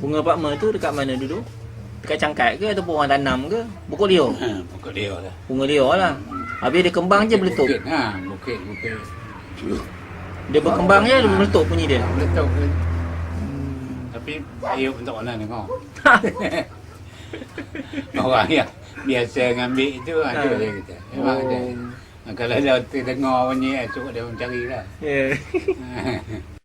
Bunga pakma tu dekat mana dulu? Dekat cangkat ke ataupun orang tanam ke? Pokok liur? Ha, pokok dia lah. Bunga liur lah. Hmm, hmm. Habis dia kembang bukit, je meletup? Bukit, ha, bukit, bukit. Dia berkembang je, dia meletup bunyi dia? Meletup. Hmm. Tapi, saya untuk tak tengok. orang yang biasa ngambil itu ha, ha. oh. ada ha. dia kata. Memang ada. Oh. Kalau dia dengar bunyi, eh, esok dia mencari lah. Yeah.